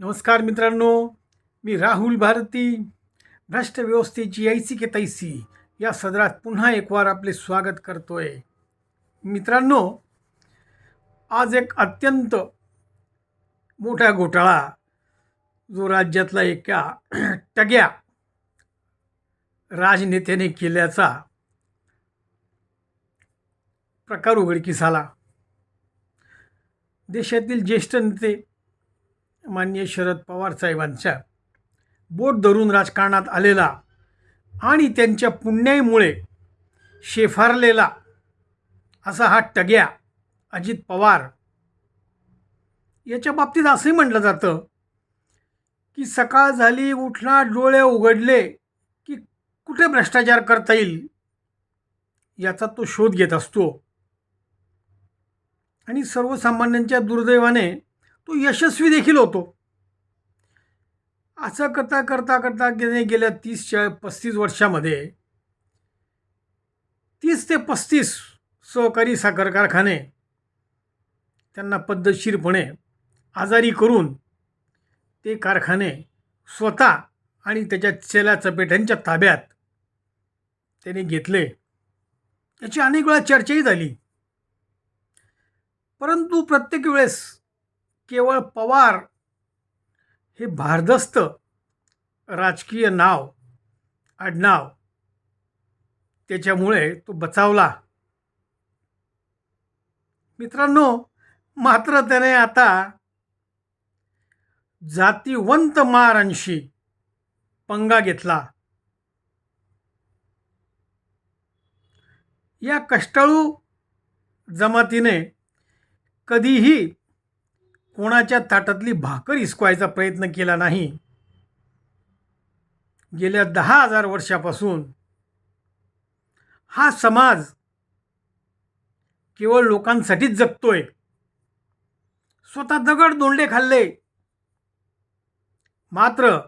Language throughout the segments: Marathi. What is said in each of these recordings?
नमस्कार मित्रांनो मी राहुल भारती भ्रष्ट व्यवस्थेची ऐसी के तैसी या सदरात पुन्हा एक वार आपले स्वागत करतोय. मित्रांनो आज एक अत्यंत मोठा घोटाळा जो राज्यातला एका टग्या राजनेत्याने केल्याचा प्रकार उघडकीस आला. देशातील ज्येष्ठ नेते मान्य शरद पवार साहेबांच्या बोट धरून राजकारणात आलेला आणि त्यांच्या पुण्याईमुळे शेफारलेला असा हा टग्या अजित पवार याच्या बाबतीत असंही म्हटलं जातं की सकाळ झाली उठला डोळे उघडले की कुठे भ्रष्टाचार करता येईल याचा तो शोध घेत असतो. आणि सर्वसामान्यांच्या दुर्दैवाने तो यशस्वी देखील होतो. असं करता करता करता गेले गेल्या तीस पस्तीस वर्षामध्ये तीस ते पस्तीस सहकारी साखर कारखाने त्यांना पद्धतशीरपणे आजारी करून ते कारखाने स्वतः आणि त्याच्या चेला चपेट्यांच्या ताब्यात त्याने घेतले. याची अनेक वेळा चर्चाही झाली. परंतु प्रत्येक वेळेस केवळ पवार हे भारदस्त राजकीय नाव आडनाव त्याच्यामुळे तो बचावला. मित्रांनो मात्र त्याने आता जातीवंत मारांशी पंगा घेतला. या कष्टाळू जमातीने कधीही कोणाच्या ताटातली भाकर हिसकवायचा प्रयत्न केला नाही. गेल्या दहा हजार वर्षापासून हा समाज केवळ लोकांसाठीच जगतोय. स्वतः दगड दोंडे खाल्ले. मात्र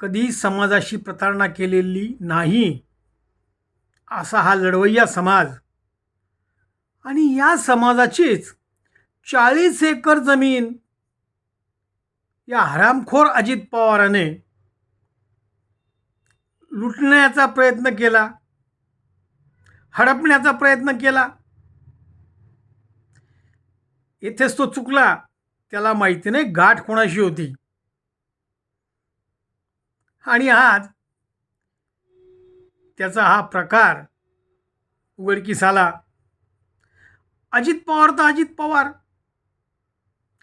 कधी समाजाशी प्रतारणा केलेली नाही. असा हा लढवय्या समाज. आणि या समाजाचीच चाळीस एकर जमीन या हरामखोर अजित पवाराने लुटण्याचा प्रयत्न केला हडपण्याचा प्रयत्न केला. येथेच तो चुकला त्याला माहिती नाही गाठ कोणाशी होती. आणि आज त्याचा हा प्रकार उघडकीस आला. अजित पवार तर अजित पवार.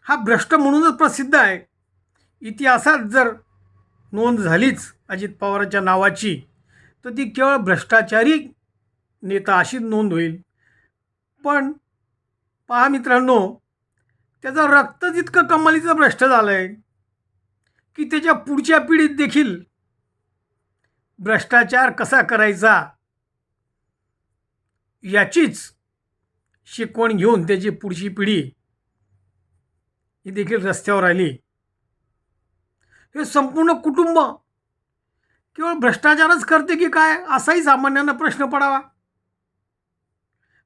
हा भ्रष्ट म्हणूनच प्रसिद्ध आहे. इतिहासात जर नोंद झालीच अजित पवारांच्या नावाची तर ती केवळ भ्रष्टाचारी नेता अशीच नोंद होईल. पण पहा मित्रांनो त्याचं रक्त जितकं कमालीचं भ्रष्ट झालं आहे की त्याच्या पुढच्या पिढीत देखील भ्रष्टाचार कसा करायचा याचीच शिकवण घेऊन त्याची पुढची पिढी ही देखील रस्त्यावर आली हे संपूर्ण कुटुंब केवळ भ्रष्टाचारच करते की काय? असाही सामान्यांना प्रश्न पडावा.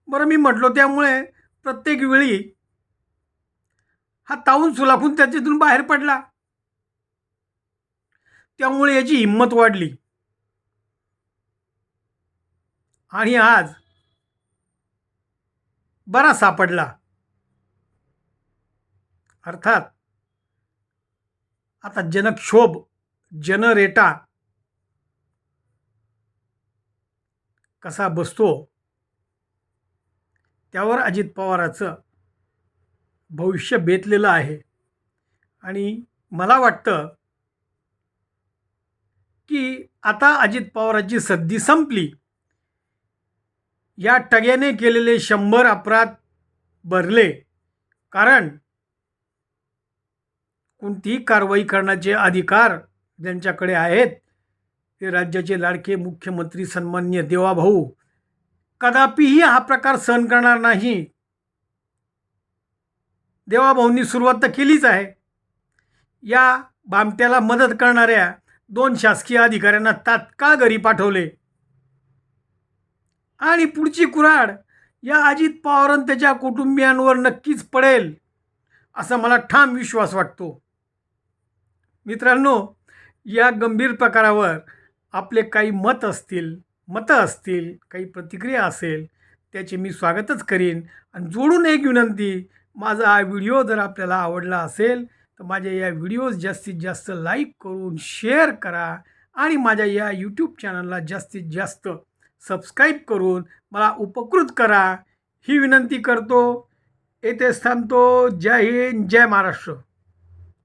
बरं मी म्हटलो त्यामुळे प्रत्येक वेळी हा ताऊन सुलाखून त्याच्यातून बाहेर पडला. त्यामुळे याची हिंमत वाढली. आणि आज बरा सापडला. अर्थात आता जनक्षोभ जनरेटा कसा बसतो त्यावर अजित पवाराचं भविष्य बेतलेलं आहे. आणि मला वाटतं की आता अजित पवारांची सद्दी संपली. या टग्याने केलेले शंभर अपराध भरले. कारण कोणतीही कारवाई करण्याचे अधिकार ज्यांच्याकडे आहेत ते राज्याचे लाडके मुख्यमंत्री सन्मान्य देवाभाऊ कदापिही हा प्रकार सहन करणार नाही. देवाभाऊंनी सुरुवात तर केलीच आहे. या बामट्याला मदत करणाऱ्या दोन शासकीय अधिकाऱ्यांना तात्काळ घरी पाठवले. आणि पुढची कुऱ्हाड या अजित पवार त्याच्या कुटुंबियांवर नक्कीच पडेल असा मला ठाम विश्वास वाटतो. मित्रांनो या गंभीर प्रकारावर आपले काही मत असतील मतं असतील काही प्रतिक्रिया असेल त्याचे मी स्वागतच करीन. आणि जोडून एक विनंती माझा हा व्हिडिओ जर आपल्याला आवडला असेल तर माझ्या या व्हिडिओज जास्तीत जास्त लाईक करून शेअर करा आणि माझ्या या यूट्यूब चॅनलला जास्तीत जास्त सबस्क्राईब करून मला उपकृत करा. ही विनंती करतो. येथेच थांबतो. जय हिंद जय महाराष्ट्र.